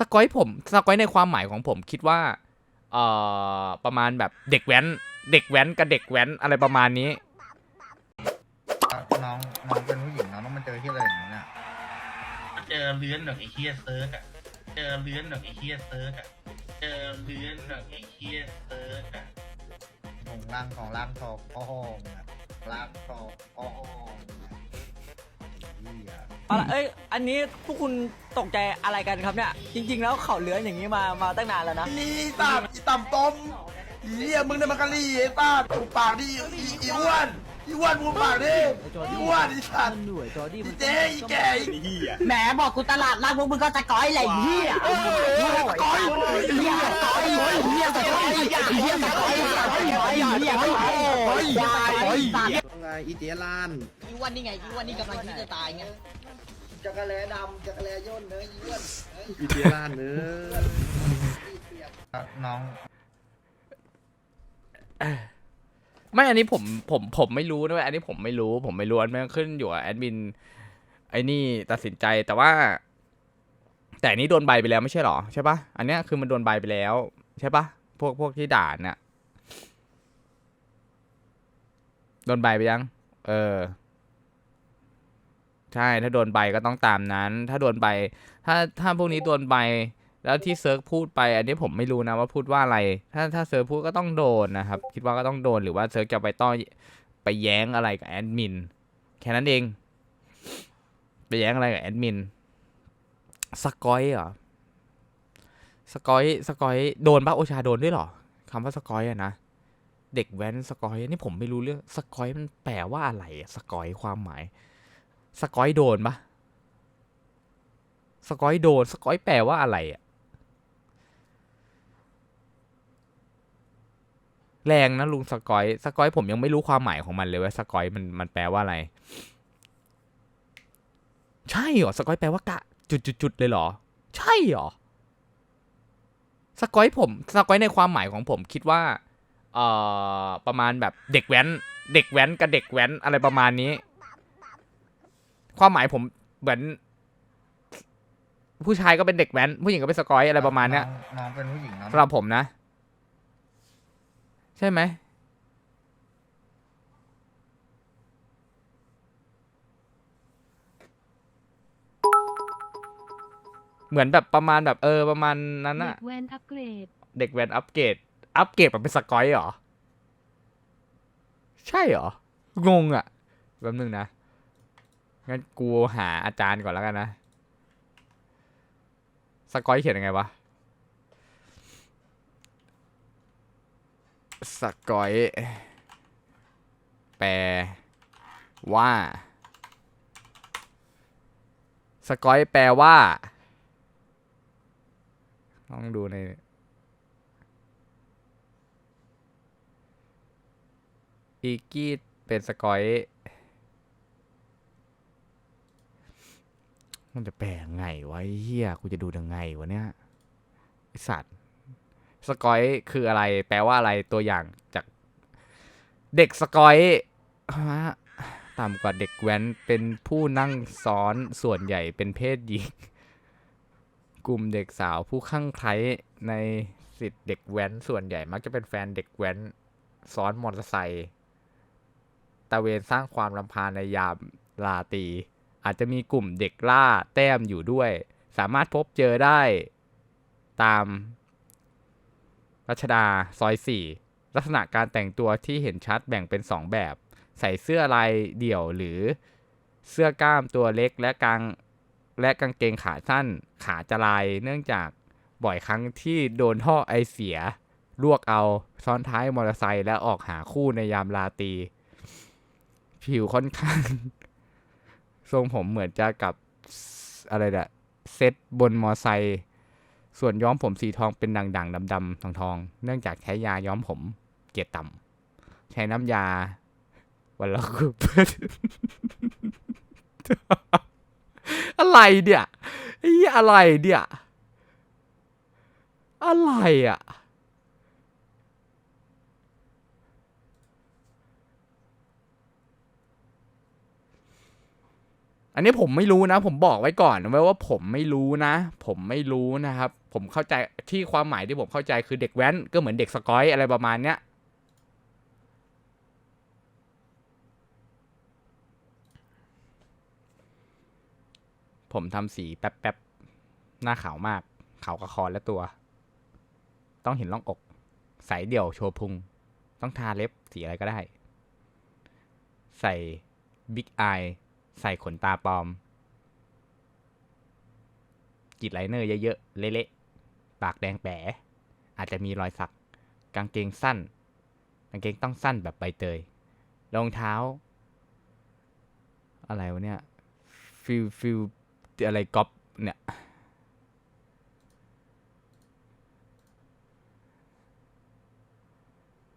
สกอยผมสกอยในความหมายของผมคิดว่าเอ่อประมาณแบบเด็กแว้น เด็กแว้นกับเด็กแว้นอะไรประมาณนี้ น้องน้องเป็นผู้หญิงน้องต้องมาเจอที่อะไรอย่างนี้เนี่ยเจอเลื้อนหน่อยไอ้เฮียเซิร์กอะเจอเลื้อนหน่อยไอ้เฮียเซิร์กอะเจอเลื้อนหน่อยไอ้เฮียเซิร์กอะของร่างของร่างทองพ่อห้องอะร่างทองพ่อห้องอะเหี้ย เอาล่ะเอ้ย อันนี้พวกคุณตกใจอะไรกันครับเนี่ย จริง ๆ แล้วเขาเลื้อนอย่างนี้มา มาตั้งนานแล้วนะ นี่ตามอีต่ำต้มอีเหี้ยมึงเนี่ยมันกะลี่ไอ้ป้าถูกปากดิอีอีอ้วนอีอ้วนมึงปากดิอีอ้วนอีสัตว์อีเจ๊อีแก่อีแหมบอกกูตลาดล่างพวกมึงก็จะก้อยอะไรเหี้ยโอ้โหก้อยเหี้ยก้อยเหี้ยก้อยเหี้ยก้อยเหี้ยก้อยเหี้ยก้อยเหี้ยก้อย ไงอีเจ๊ลานอีวันนี่ไงอีวันนี่กำลังที่จะตายไงจักรแลดำจักรแลย่นเนื้ออีอ้วนอีเจ๊ลานเนื้อน้องไม่อันนี้ผมผมผมไม่รู้ด้วยอันนี้ผมไม่รู้ผมไม่รู้อันนี้ขึ้นอยู่กับแอดมินไอ้นี่ตัดสินใจแต่ว่า แต่อันนี้โดนใบไปแล้วไม่ใช่หรอใช่ปะอันเนี้ยคือมันโดนใบไปแล้ว ใช่ปะพวกพวกที่ด่าเนี่ย โดนใบไปยัง เออ ใช่ถ้าโดนใบก็ต้องตามนั้น ถ้าโดนใบ ถ้าถ้าพวกนี้โดนใบ แล้วที่เซิร์ฟพูดไป อันนี้ผมไม่รู้นะว่าพูดว่าอะไร ถ้าถ้าเซิร์ฟพูดก็ต้องโดนนะครับ คิดว่าก็ต้องโดนหรือว่าเซิร์ฟจะไปต้อไปแย้งอะไรกับแอดมินแค่นั้นเอง ไปแย้งอะไรกับแอดมินสกอยเหรอสกอยสกอยโดนปะโอชาโดนด้วยเหรอคำว่าสกอยอะนะ เด็กแว้นสกอยนี่ผมไม่รู้เรื่องสกอยมันแปลว่าอะไรอะสกอยความหมาย สกอยโดนปะสกอยโดน สกอยแปลว่าอะไรอะแรงนะลุงสกอย สกอยผมยังไม่รู้ความหมายของมันเลยว่าสกอยมันมันแปลว่าอะไร ใช่เหรอสกอยแปลว่ากะ จุดจุดจุดเลยเหรอ ใช่เหรอสกอยผมสกอยในความหมายของผมคิดว่า เอ่อประมาณแบบเด็กแว้น เด็กแว้นกับเด็กแว้นอะไรประมาณนี้ ความหมายผมเหมือน ผู้ชายก็เป็นเด็กแว้น ผู้หญิงก็เป็นสกอยอะไรประมาณเนี้ยน้องน้องเป็นผู้หญิงน้องสำหรับผมนะ ใช่ไหมเหมือนแบบประมาณแบบเออประมาณนั้นเด็อะกแวนอัปเกรดเด็กแวนอัปเกรด อัปเกรดมันเป็นสกอยเหรอ ใช่เหรอ งงอะแป๊บนึงนะ งั้นกูหาอาจารย์ก่อนแล้วกันนะ สกอยเขียนยังไงวะ สกอย แปลว่า สกอยแปลว่าลองดูใน อีกี้เป็นสกอย มันจะแปลไงวะเฮียกูจะดูยังไงวะเนี่ยไอสัตว์สกอยคืออะไร แปลว่าอะไรตัวอย่างจาก เด็กสกอยฮะต่ำกว่าเด็กแว้นเป็นผู้นั่งซ้อนส่วนใหญ่เป็นเพศหญิง กลุ่มเด็กสาวผู้ข้างไคล้ในสิทธิ์เด็กแว้นส่วนใหญ่มักจะเป็นแฟนเด็กแว้นซ้อนมอเตอร์ไซค์ ตะเวนสร้างความรำพานในยามลาตรีอาจจะมีกลุ่มเด็กล่าแต้มอยู่ด้วย สามารถพบเจอได้ตามรัชดาซอย 4 ลักษณะการแต่งตัวที่เห็นชัดแบ่งเป็น 2 แบบ ใส่เสื้อลายเดี่ยวหรือเสื้อกล้ามตัวเล็กและกางและกางเกงขาสั้นขาจะลายเนื่องจากบ่อยครั้งที่โดนท่อไอเสีย ลวกเอาซ้อนท้ายมอเตอร์ไซค์และออกหาคู่ในยามลาตรี ผิวค่อนข้าง ทรงผมเหมือนจะกับอะไรเนี่ยเซตบนมอไซค์ส่วนย้อมผมสีทองเป็นด่างๆดำๆทองทองเนื่องจากใช้ยาย้อมผมเกล็ดต่ำใช้น้ำยา วันละคืออะไรเนี่ยไอ้อะไรเนี่ยอะไรอะ อันนี้ผมไม่รู้นะ ผมบอกไว้ก่อนไว้ว่าผมไม่รู้นะ ผมไม่รู้นะครับ ผมเข้าใจที่ความหมายที่ผมเข้าใจคือเด็กแว้นก็เหมือนเด็กสกอยอะไรประมาณเนี้ยผมทำสีแป๊บแป๊บๆหน้าขาวมาก ขาวกระคอและตัว ต้องเห็นร่องอก ใส่เดี่ยวโชว์พุง ต้องทาเล็บสีอะไรก็ได้ ใส่บิ๊กอาย ใส่ขนตาปลอมกรีดไลเนอร์เยอะๆ เละๆ ปากแดงแป๋อาจจะมีรอยสัก กางเกงสั้น กางเกงต้องสั้นแบบใบเตย รองเท้า อะไรวะเนี่ย ฟิลฟิลอะไรก๊อปเนี่ย